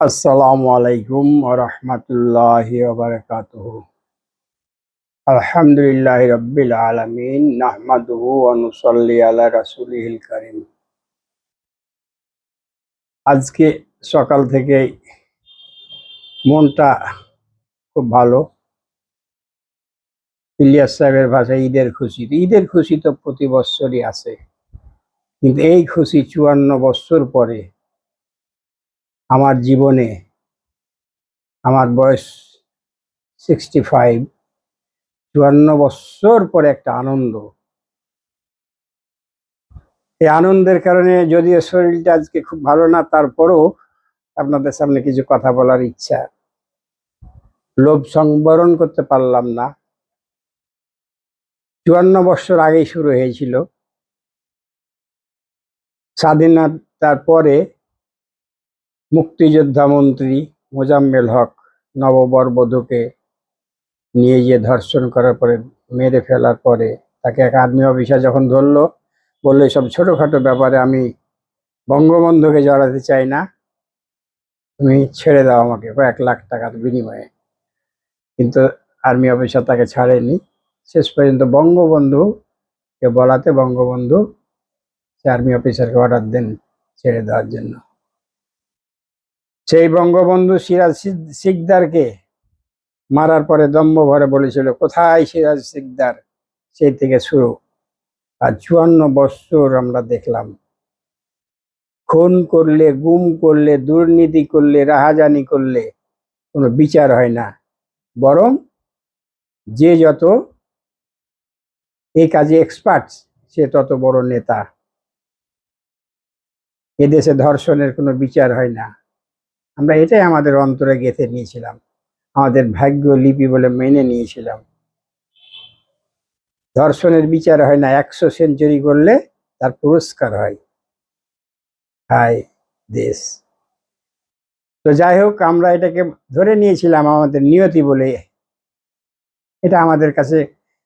আসসালামু আলাইকুম রহমতুল্লাহি ওবরকাতুহ। আলহামদুলিল্লাহ রব্বিল আলামিন, নাহমাদুহু ওয়া নুসাল্লি আলা রাসূলিহিল কারীম। আজকে সকাল থেকে মনটা খুব ভালো। ইলিয়াস সাহেবের ভাষায় ঈদের খুশি। ঈদের খুশি তো প্রতি বছরই আছে। কিন্তু এই খুশি চুয়ান্ন বছর পরে আমার জীবনে আমার বয়স সিক্সটি ফাইভ চুয়ান্ন বছর পরে একটা আনন্দ। এই আনন্দের কারণে যদিও শরীরটা আজকে খুব ভালো না, তারপরও আপনাদের সামনে কিছু কথা বলার ইচ্ছা। লোভ সংবরণ করতে পারলাম না। চুয়ান্ন বছর আগেই শুরু হয়েছিল। স্বাধীনতার পরে মুক্তিযোদ্ধা মন্ত্রী মোজাম্মেল হক নববরবধূকে নিয়ে গিয়ে ধর্ষণ করার পরে, মেরে ফেলার পরে তাকে এক আর্মি অফিসার যখন ধরলো, বলল সব ছোটোখাটো ব্যাপারে আমি বঙ্গবন্ধুকে জড়াতে চাই না। তুমি ছেড়ে দাও আমাকে কয়েক লাখ টাকার বিনিময়ে। কিন্তু আর্মি অফিসার তাকে ছাড়েনি। শেষ পর্যন্ত বঙ্গবন্ধুকে বলাতে বঙ্গবন্ধু আর্মি অফিসারকে অর্ডার দেন ছেড়ে দেওয়ার জন্য। সেই বঙ্গবন্ধু সিরাজ সিকদারকে মারার পরে দম্ভ ভরে বলেছিল, কোথায় সিরাজ সিকদার? সেই থেকে শুরু। আর চুয়ান্ন বছর আমরা দেখলাম। খুন করলে, গুম করলে, দুর্নীতি করলে, রাহাজানি করলে কোনো বিচার হয় না। বরং যে যত এই কাজে এক্সপার্ট সে তত বড় নেতা। এদেশে ধর্ষণের কোনো বিচার হয় না। আমরা এটাই আমাদের অন্তরে গেঁথে নিয়েছিলাম। আমাদের ভাগ্য লিপি বলে মেনে নিয়েছিলাম। ধর্ষণের বিচার হয় না, একশো সেঞ্চুরি করলে তার পুরস্কার হয়। হায় দেশ। তো যাই হোক, আমরা এটাকে ধরে নিয়েছিলাম আমাদের নিয়তি বলে। এটা আমাদের কাছে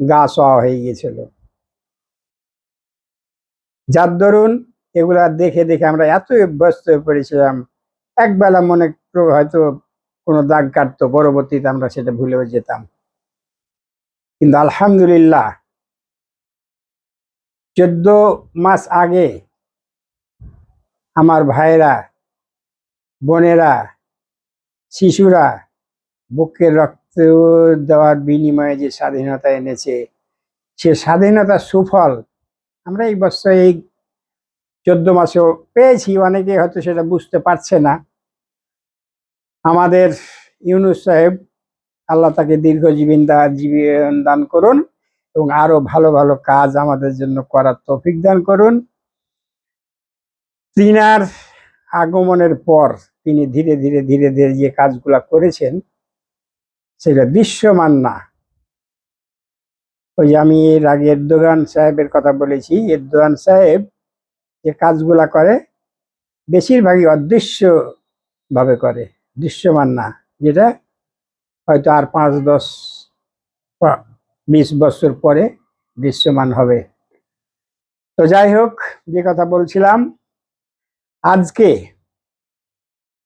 গা সওয়া হয়ে গিয়েছিল। যার দরুন এগুলা দেখে দেখে আমরা এত অভ্যস্ত হয়ে পড়েছিলাম। একবেলা মনে হয়তো কোনো দাগ কাটতো, পরবর্তীতে আমরা সেটা ভুলেও যেতাম। কিন্তু আলহামদুলিল্লাহ, চোদ্দ মাস আগে আমার ভাইয়েরা, বোনেরা, শিশুরা বুকের রক্ত দেওয়ার বিনিময়ে যে স্বাধীনতা এনেছে, সে স্বাধীনতার সুফল আমরা এই বছর এই চোদ্দ মাসেও পেয়েছি, অনেকে হয়তো সেটা বুঝতে পারছে না। আমাদের ইউনুস সাহেব আল্লাহ তাকে দীর্ঘজীবন জীবন দান করুন এবং আরও ভালো ভালো কাজ আমাদের জন্য করার তৌফিক দান করুন। তিনার আগমনের পর তিনি ধীরে ধীরে ধীরে ধীরে যে কাজগুলা করেছেন, সেটা দৃশ্যমান না। ওই আমি এর আগে এরদোগান সাহেবের কথা বলেছি, এরদোগান সাহেব যে কাজগুলা করে, বেশিরভাগই অদৃশ্যভাবে করে, দৃশ্যমান না। যেটা হয়তো আর পাঁচ, দশ, বিশ বছর পরে দৃশ্যমান হবে। তো যাই হোক, যে কথা বলছিলাম, আজকে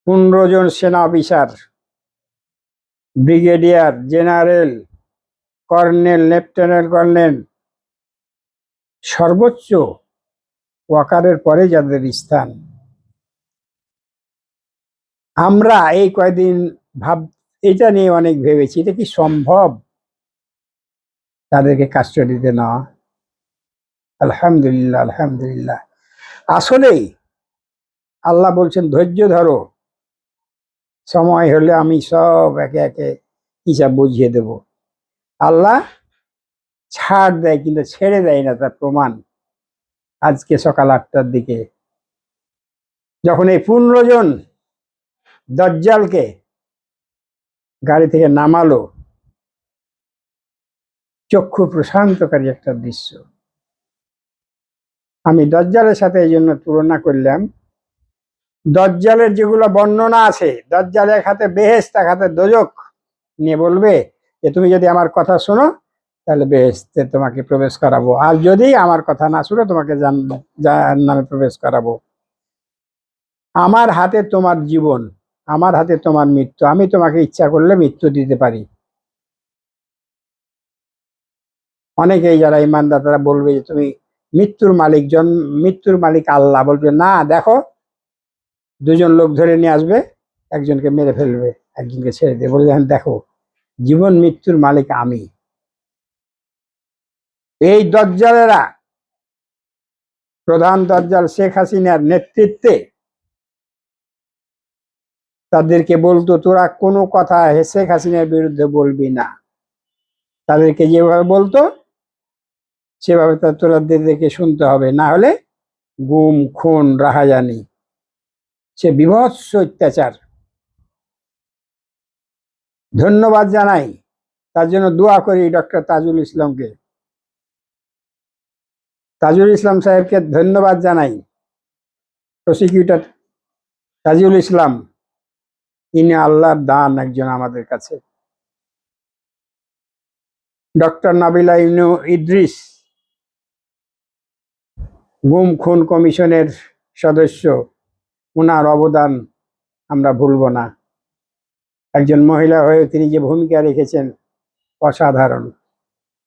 পনেরো জন সেনা officer, brigadier, general, colonel, lieutenant colonel, সর্বোচ্চ ওয়াকারের পরে যাদের স্থান। আমরা এই কয়দিন ভাব, এটা নিয়ে অনেক ভেবেছি, এটা কি সম্ভব? তাদেরকে কাস্টডিতে নেওয়া। আলহামদুলিল্লাহ আলহামদুলিল্লাহ। আসলেই আল্লাহ বলছেন, ধৈর্য ধরো। সময় হলে আমি সব একে একে হিসাব বুঝিয়ে দেব। আল্লাহ ছাড় দেয়, কিন্তু ছেড়ে দেয় না তার প্রমাণ। আজকে সকাল আটটার দিকে। যখন এই পনেরো জন দজ্জালকে গাড়ি থেকে নামালো, চক্ষু প্রশান্তকারী একটা দৃশ্য। আমি দজ্জালের সাথে এই জন্য তুলনা করলাম, দজ্জালের যেগুলো বর্ণনা আছে দজ্জাল হাতে বেহেস্ত এক হাতে দোজক, নিয়ে বলবে যে, তুমি যদি আমার কথা শোনো তাহলে বেহেস্তে তোমাকে প্রবেশ করাবো। আর যদি আমার কথা না শুনে তোমাকে জান নামে প্রবেশ করাবো। আমার হাতে তোমার জীবন আমার হাতে তোমার মৃত্যু আমি তোমাকে ইচ্ছা করলে মৃত্যু দিতে পারি। অনেকেই যারা ইমানদার তারা বলবে যে তুমি মৃত্যুর মালিক জন মৃত্যুর মালিক আল্লাহ বলবে না দেখো দুজন লোক ধরে নিয়ে আসবে একজনকে মেরে ফেলবে একজনকে ছেড়ে দেবে। বলবে "হ্যাঁ, দেখো জীবন মৃত্যুর মালিক আমি। এই দজ্জালেরা প্রধান দজ্জাল শেখ হাসিনার নেতৃত্বে তাদেরকে বলতো, তোরা কোনো কথা শেখ হাসিনার বিরুদ্ধে বলবি না। তাদেরকে যেভাবে বলতো, সেভাবে তোরা দেখে শুনতে হবে। না হলে গুম, খুন, রাহাজানি, সে বিভৎস অত্যাচার। ধন্যবাদ জানাই। তার জন্য দোয়া করি ডক্টর তাজুল ইসলামকে। তাজুল ইসলাম সাহেবকে ধন্যবাদ জানাই। প্রসিকিউটর তাজুল ইসলাম, ইনি আল্লাহর দান একজন আমাদের কাছে। ডক্টর নাবিলা ইনু ইদ্রিস, গুম খুন কমিশনের সদস্য ওনার অবদান আমরা ভুলব না। একজন মহিলা হয়ে তিনি যে ভূমিকা রেখেছেন, অসাধারণ।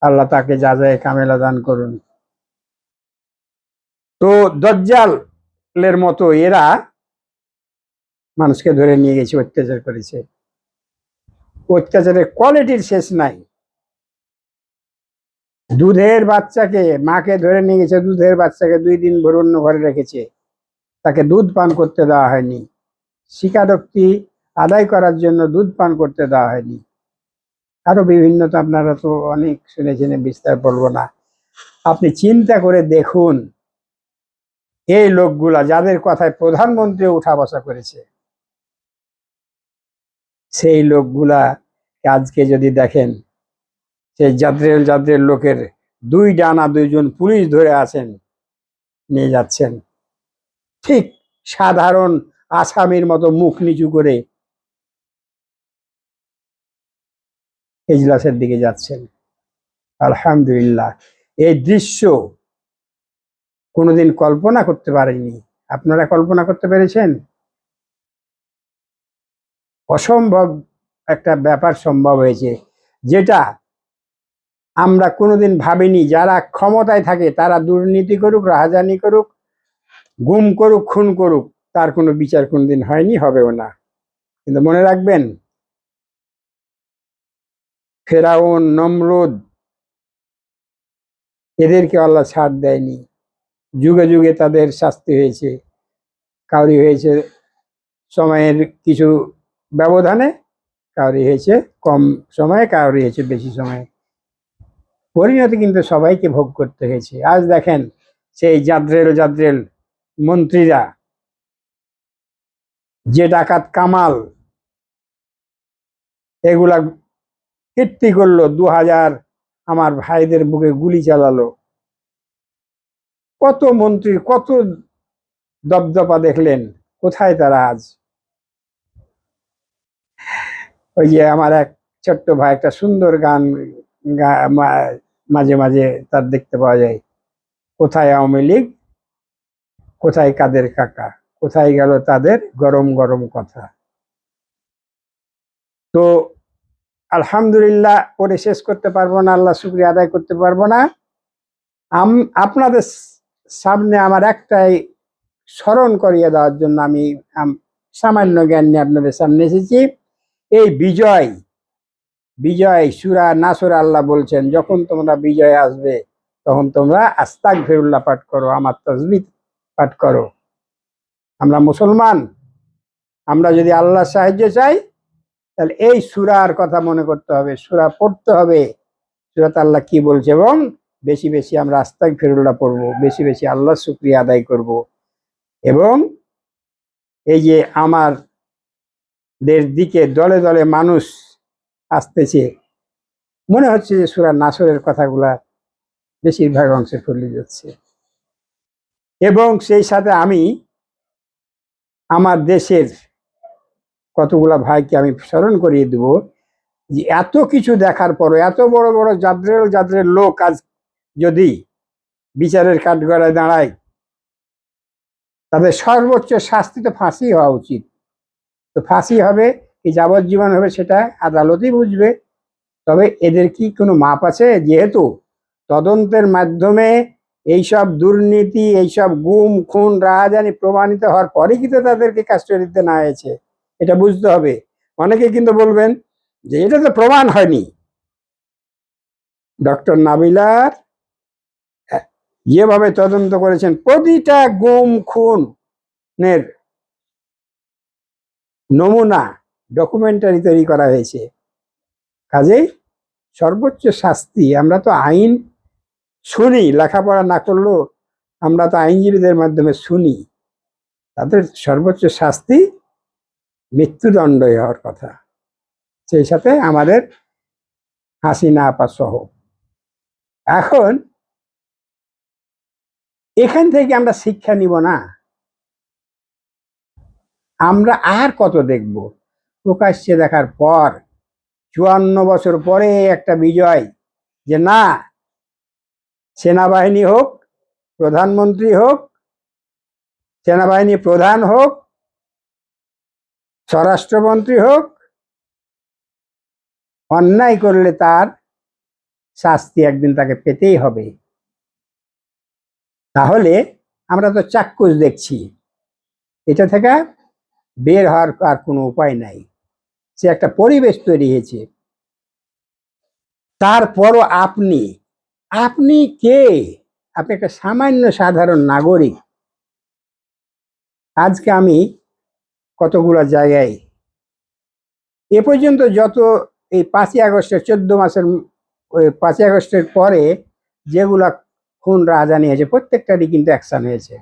আল্লাহ তাকে যা যায় কামেলা দান করুন। তো দজ্জালের মতো এরা মানুষকে ধরে নিয়ে গেছে, অত্যাচার করেছে। অত্যাচারের কোয়ালিটির শেষ নাই। দুধের বাচ্চাকে, মাকে ধরে নিয়ে গেছে, দুধের বাচ্চাকে দুই দিন ভোর অন্য ঘরে রেখেছে। তাকে দুধ পান করতে দেওয়া হয়নি। স্বীকারোক্তি আদায় করার জন্য দুধ পান করতে দেওয়া হয়নি। আরও বিভিন্ন তো আপনারা তো অনেক শুনেছেন, বিস্তার বলব না। আপনি চিন্তা করে দেখুন। এই লোকগুলা যাদের কথায় প্রধানমন্ত্রী উঠা বসা করেছে, সেই লোকগুলা আজকে যদি দেখেন, সেই যাত্রেল যাত্রের লোকের দুই ডানা দুইজন পুলিশ ধরে আছেন, নিয়ে যাচ্ছেন। ঠিক সাধারণ আসামির মতো মুখ নিচু করে এজলাসের দিকে যাচ্ছেন। আলহামদুলিল্লাহ, এই দৃশ্য কোনোদিন কল্পনা করতে পারেননি। আপনারা কল্পনা করতে পেরেছেন? অসম্ভব একটা ব্যাপার সম্ভব হয়েছে, যেটা আমরা কোনোদিন ভাবিনি। যারা ক্ষমতায় থাকে, তারা দুর্নীতি করুক, রাহাজানি করুক, গুম করুক, খুন করুক, তার কোনো বিচার কোনোদিন হয়নি, হবেও না। কিন্তু মনে রাখবেন, ফেরাউন, নমরুদ, এদেরকে আল্লাহ ছাড় দেয়নি। যুগে যুগে তাদের শাস্তি হয়েছে, কাউরি হয়েছে সময়ের কিছু ব্যবধানে, কাউরি হয়েছে কম সময়ে, কাউরি হয়েছে বেশি সময়ে। পরিণতি কিন্তু সবাইকে ভোগ করতে হয়েছে। আজ দেখেন সেই জাদ্রেল জাদ্রেল মন্ত্রীরা, যে ডাকাত কামাল, এগুলা কীর্তি করল দু হাজার আমার ভাইদের বুকে গুলি চালালো। কত মন্ত্রী, কত দপদপা দেখলেন, কোথায় তারা আজ? ওই যে আমার এক ছোট্ট ভাই, একটা সুন্দর গান মাঝে মাঝে তার দেখতে পাওয়া যায়। কোথায় আওয়ামী লীগ? কোথায় কাদের কাকা? কোথায় গেল তাদের গরম গরম কথা? তো আলহামদুলিল্লাহ, পরে শেষ করতে পারব না, আল্লাহ শুক্রিয়া আদায় করতে পারব না। আপনাদের সামনে আমার একটাই স্মরণ করিয়ে দেওয়ার জন্য আমি সামান্য জ্ঞান নিয়ে আপনাদের সামনে এসেছি। এই বিজয় বিজয় সুরা নাসুর আল্লাহ বলছেন, যখন তোমরা বিজয় আসবে, তখন তোমরা আস্তাক ফেরুল্লাহ পাঠ করো, আমার তসবি পাঠ করো। আমরা মুসলমান, আমরা যদি আল্লাহ সাহায্য চাই, তাহলে এই সুরার কথা মনে করতে হবে, সুরা পড়তে হবে। সুরাত আল্লাহ কি বলছে, এবং বেশি বেশি আমরা আস্তাক ফেরুল্লাহ পড়ব, বেশি বেশি আল্লাহ শুক্রিয়া আদায় করব। এবং এই যে আমার দের দিকে দলে দলে মানুষ আসতেছে, মনে হচ্ছে যে সুরা নাসরের কথাগুলা বেশিরভাগ অংশে ফুলে যাচ্ছে। এবং সেই সাথে আমি আমার দেশের কতগুলা ভাইকে আমি স্মরণ করিয়ে দেব যে এত কিছু দেখার পরও, এত বড় বড় জাদ্রেল জাদ্রের লোক আজ যদি বিচারের কাঠগড়ায় দাঁড়ায়, তাদের সর্বোচ্চ শাস্তি তো ফাঁসি হওয়া উচিত। তো ফাঁসি হবে কি যাবজ্জীবন হবে সেটা আদালতই বুঝবে। তবে এদের কি কোনো মাপ আছে? যেহেতু তদন্তের মাধ্যমে এইসব দুর্নীতি, এইসব গুম, খুন, রাহাজানি প্রমাণিত হওয়ার পরেই কিন্তু তাদেরকে কাস্টডিতে না হয়েছে। এটা বুঝতে হবে। অনেকে কিন্তু বলবেন যে এটা তো প্রমাণ হয়নি। ডক্টর নাবিলার যেভাবে তদন্ত করেছেন, প্রতিটা গুম খুনের নমুনা ডকুমেন্টারি তৈরি করা হয়েছে। কাজেই সর্বোচ্চ শাস্তি, আমরা তো আইন শুনি, লেখাপড়া না করলেও আমরা তো আইনজীবীদের মাধ্যমে শুনি। তাদের সর্বোচ্চ শাস্তি মৃত্যুদণ্ড হওয়ার কথা। সেই সাথে আমাদের হাসিনা আপা সহ। এখন এখান থেকে আমরা শিক্ষা নিব না। আমরা আর কত দেখব? প্রকাশ্যে দেখার পর, চুয়ান্ন বছর পরে একটা বিজয় যে না, সেনাবাহিনী হোক, প্রধানমন্ত্রী হোক, সেনাবাহিনী প্রধান হোক, স্বরাষ্ট্রমন্ত্রী হোক, অন্যায় করলে তার শাস্তি একদিন তাকে পেতেই হবে। তাহলে আমরা তো চাক্ষুষ দেখছি। এটা থেকে বের হওয়ার আর কোনো উপায় নাই। সে একটা পরিবেশ তৈরি হয়েছে। তারপরও আপনি আপনি কে? আপনি একটা সামান্য সাধারণ নাগরিক। আজকে আমি কতগুলো জায়গায়, এ পর্যন্ত যত এই পাঁচই আগস্টের, চোদ্দ মাসের পাঁচই আগস্টের পরে যেগুলা খুন রাজানি হয়েছে প্রত্যেকটারই কিন্তু অ্যাকশন হয়েছে।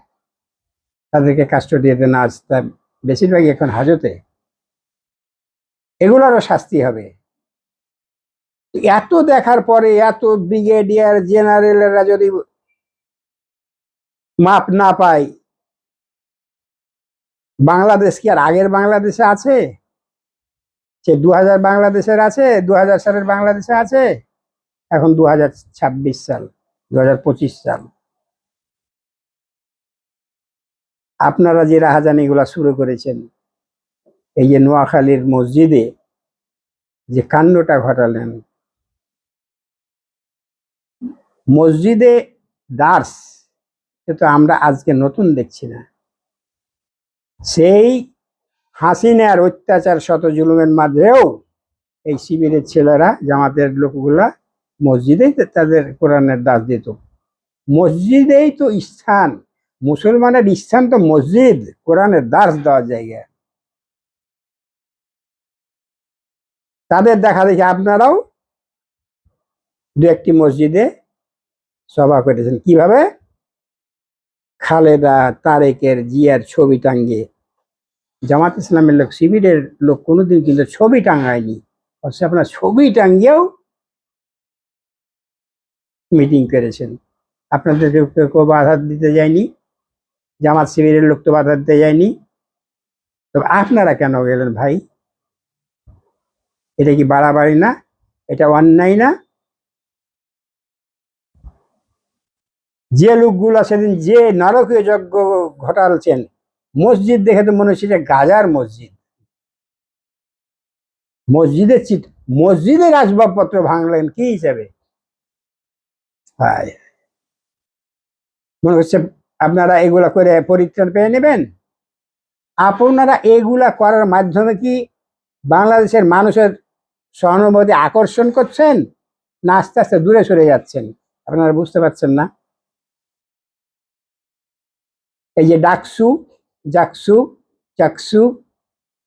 তাদেরকে কাস্টডিয়াতে না আজ তা বেশিরভাগই এখন হাজতে। এগুলোরও শাস্তি হবে। এত দেখার পরে এত ব্রিগেডিয়ার জেনারেলরা যদি মাপ না পায়, বাংলাদেশ কি আর আগের বাংলাদেশে আছে? সে দু হাজার বাংলাদেশের আছে দু হাজার সালের বাংলাদেশে আছে, এখন দু হাজার ছাব্বিশ সাল। দু হাজার পঁচিশ সাল। আপনারা যে রাহাজানিগুলা শুরু করেছেন, এই যে নোয়াখালীর মসজিদে যে কাণ্ডটা ঘটালেন, মসজিদে দার্স সে তো আমরা আজকে নতুন দেখছি না। সেই হাসিনার অত্যাচার শত জুলুমের মাঝেও এই শিবিরের ছেলেরা, জামাতের লোকগুলা মসজিদেই তাদের কোরআনের দাস দিত। মসজিদেই তো স্থান। মুসলমানের স্থান তো মসজিদ, কোরআনের দাস দেওয়ার জায়গা। তাদের দেখা দেখি আপনারাও দু একটি মসজিদে সভা করেছেন। কীভাবে? খালেদা তারেকের জিয়ার ছবি টাঙ্গিয়ে জামাত ইসলামের লোক, শিবিরের লোক কোনোদিন কিন্তু ছবি টাঙ্গায়নি অথচ আপনার ছবি টাঙ্গিয়েও মিটিং করেছেন। আপনাদেরকে কেউ বাধা দিতে যায়নি, জামাত শিবিরের লোক তো বাধা দিতে যায়নি। তবে আপনারা কেন গেলেন ভাই? এটা কি বাড়াবাড়ি না? এটা অন্যায় না? যে লোকগুলো সেদিন যে নরকীয় যজ্ঞ ঘটালছেন, মসজিদ দেখে তো মনে হচ্ছে গাজার মসজিদ। মসজিদের চিট, মসজিদের আসবাবপত্র ভাঙলেন কি হিসাবে? মনে হচ্ছে আপনারা এগুলা করে পরিত্রাণ পেয়ে নেবেন? আপনারা এগুলা করার মাধ্যমে কি বাংলাদেশের মানুষের সহানুভূতি আকর্ষণ করছেন না আস্তে আস্তে দূরে সরে যাচ্ছেন? আপনারা বুঝতে পারছেন না? এই যে ডাকসু, জাকসু, চাকসু,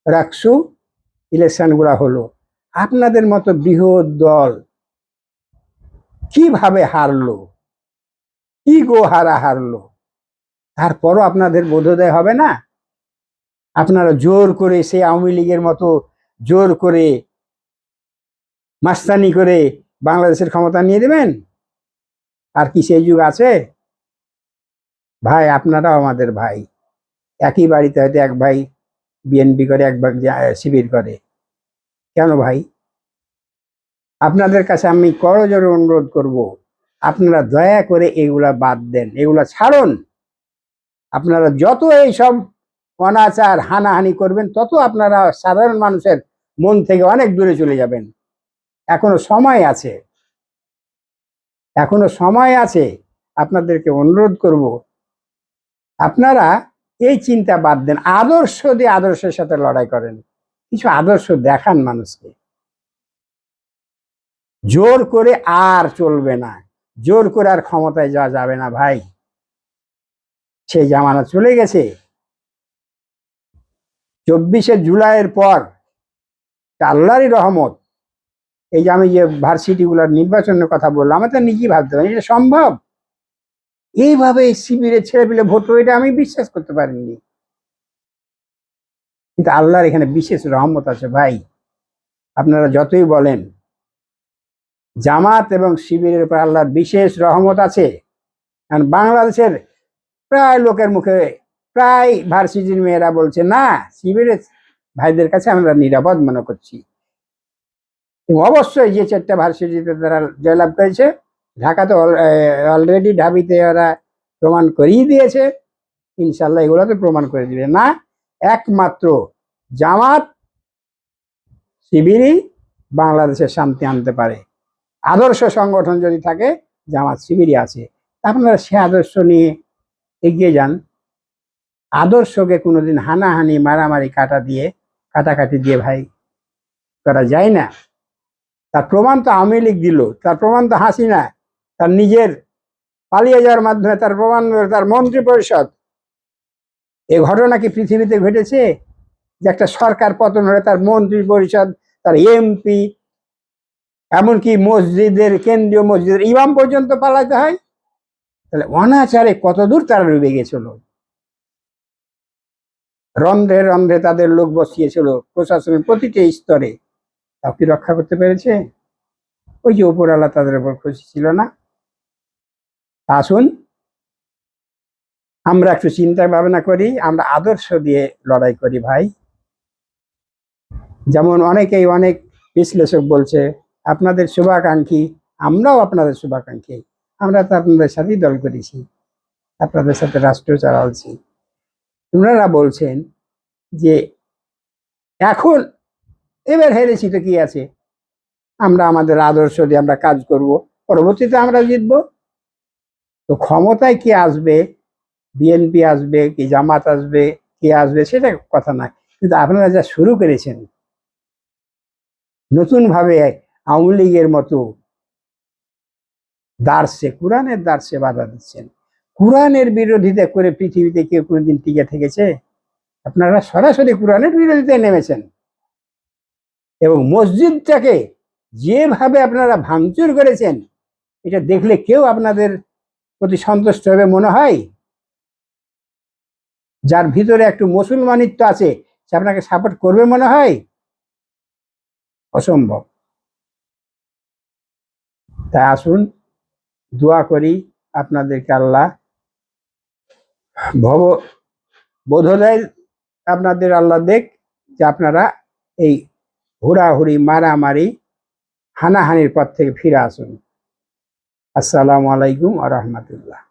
রাকসু, ইলেকশনগুলো হলো। আপনাদের মতো বৃহৎ দল কীভাবে হারলো? কি গো হারা হারলো? তারপরও আপনাদের বোধোদয় হবে না? আপনারা জোর করে সেই আওয়ামী লীগের মতো জোর করে মাস্তানি করে বাংলাদেশের ক্ষমতা নিয়ে দেবেন আর কি সেই যুগ আছে? ভাই, আপনারাও আমাদের ভাই। একই বাড়িতে হয়তো এক ভাই বিএনপি করে, এক জা- শিবির করে। কেন ভাই? আপনাদের কাছে আমি করজোরে অনুরোধ করব, আপনারা দয়া করে এগুলা বাদ দেন, এগুলা ছাড়ুন। আপনারা যত এই সব অনাচার, হানাহানি করবেন, তত আপনারা সাধারণ মানুষের মন থেকে অনেক দূরে চলে যাবেন। এখনও সময় আছে। এখনও সময় আছে। আপনাদেরকে অনুরোধ করব, আপনারা এই চিন্তা বাদ দেন, আদর্শ দিয়ে আদর্শের সাথে লড়াই করেন। কিছু আদর্শ দেখান মানুষকে। জোর করে আর চলবে না। জোর করে আর ক্ষমতায় যাওয়া যাবে না ভাই। সেই জামানা চলে গেছে। চব্বিশে জুলাইয়ের পর আল্লাহরই রহমত। এই যে আমি যে ভার্সিটিগুলোর নির্বাচনের কথা বললাম, আমি তো নিজেই ভাবতে পারি এটা সম্ভব। এইভাবে এই শিবিরে ছেড়ে পেলে ভোট এটা আমি বিশ্বাস করতে পারিনি। কিন্তু আল্লাহর এখানে বিশেষ রহমত আছে ভাই। আপনারা যতই বলেন জামাত এবং শিবিরের উপর আল্লাহর বিশেষ রহমত আছে। কারণ বাংলাদেশের প্রায় লোকের মুখে প্রায় ভার্সিটির মেয়েরা বলছে, না, শিবিরের ভাইদের কাছে আমরা নিরাপদ মনে করছি। অবশ্যই যে চারটা ভার্সিটিতে তারা জয়লাভ করেছে, ঢাকাতে অলরেডি ঢাবিতে ওরা প্রমাণ করিয়ে দিয়েছে। ইনশাল্লাহ এগুলোতে প্রমাণ করে দিবে। না, একমাত্র জামাত শিবিরই বাংলাদেশের শান্তি আনতে পারে। আদর্শ সংগঠন যদি থাকে, জামাত শিবিরই আছে। আপনারা সে আদর্শ নিয়ে এগিয়ে যান। আদর্শকে কোনোদিন হানাহানি, মারামারি, কাটা দিয়ে, কাটাকাটি দিয়ে ভাই করা যায় না। তার প্রমাণ তো আওয়ামী লীগ দিল, তার প্রমাণ তো হাসিনা, তার নিজের পালিয়ে যাওয়ার মাধ্যমে তার প্রমাণ, তার মন্ত্রী পরিষদ। এ ঘটনা কি পৃথিবীতে ঘটেছে? যে একটা সরকার পতন হলে তার মন্ত্রী পরিষদ, তার এমপি এমনকি মসজিদের, কেন্দ্রীয় মসজিদের ইমাম পর্যন্ত পালাতে হয়। তাহলে অনাচারে কতদূর তারা ডুবে গেছিল? রন্ধ্রে রন্ধ্রে তাদের লোক বসিয়েছিল প্রশাসনের প্রতিটি স্তরে। তাও কি রক্ষা করতে পেরেছে? ওই যে উপরওয়ালা তাদের উপর খুশি ছিল না? আসুন, আমরা একটু চিন্তা ভাবনা করি, আমরা আদর্শ দিয়ে লড়াই করি ভাই। যেমন অনেকেই অনেক বিশ্লেষক বলছে আপনাদের শুভাকাঙ্ক্ষী, আমরাও আপনাদের শুভাকাঙ্ক্ষী। আমরা তো আপনাদের সাথেই দল করেছি, আপনাদের সাথে রাষ্ট্র চালাচ্ছি। ওনারা বলছেন যে, এখন এবার হেরেছি তো কি আছে? আমরা আমাদের আদর্শ দিয়ে আমরা কাজ করব, পরবর্তীতে আমরা জিতব? তো ক্ষমতায় কি আসবে? বিএনপি আসবে, কি জামাত আসবে, কে আসবে সেটা কথা না কিন্তু আপনারা যা শুরু করেছেন নতুন ভাবে আওয়ামী লীগের মতো দার্সে, কোরআনের দার্সে বাধা দিচ্ছেন। কোরআনের বিরোধিতা করে পৃথিবীতে কেউ কোনোদিন টিকে থেকেছে? আপনারা সরাসরি কোরআনের বিরোধিতায় নেমেছেন। এবং মসজিদটাকে যেভাবে আপনারা ভাঙচুর করেছেন, এটা দেখলে কেউ আপনাদের প্রতি সন্তুষ্ট হবে মনে হয়? যার ভিতরে একটু মুসলমানিত্ব আছে, সে আপনাকে সাপোর্ট করবে মনে হয়? অসম্ভব। তাই আসুন, দোয়া করি আপনাদেরকে আল্লাহ ভব, বোধোদয় আপনাদের আল্লাহ দেখ যে আপনারা এই হুড়াহুড়ি, মারামারি, হানাহানির পথ থেকে ফিরে আসুন। আসসালামু আলাইকুম আ রহমতুল্লাহ।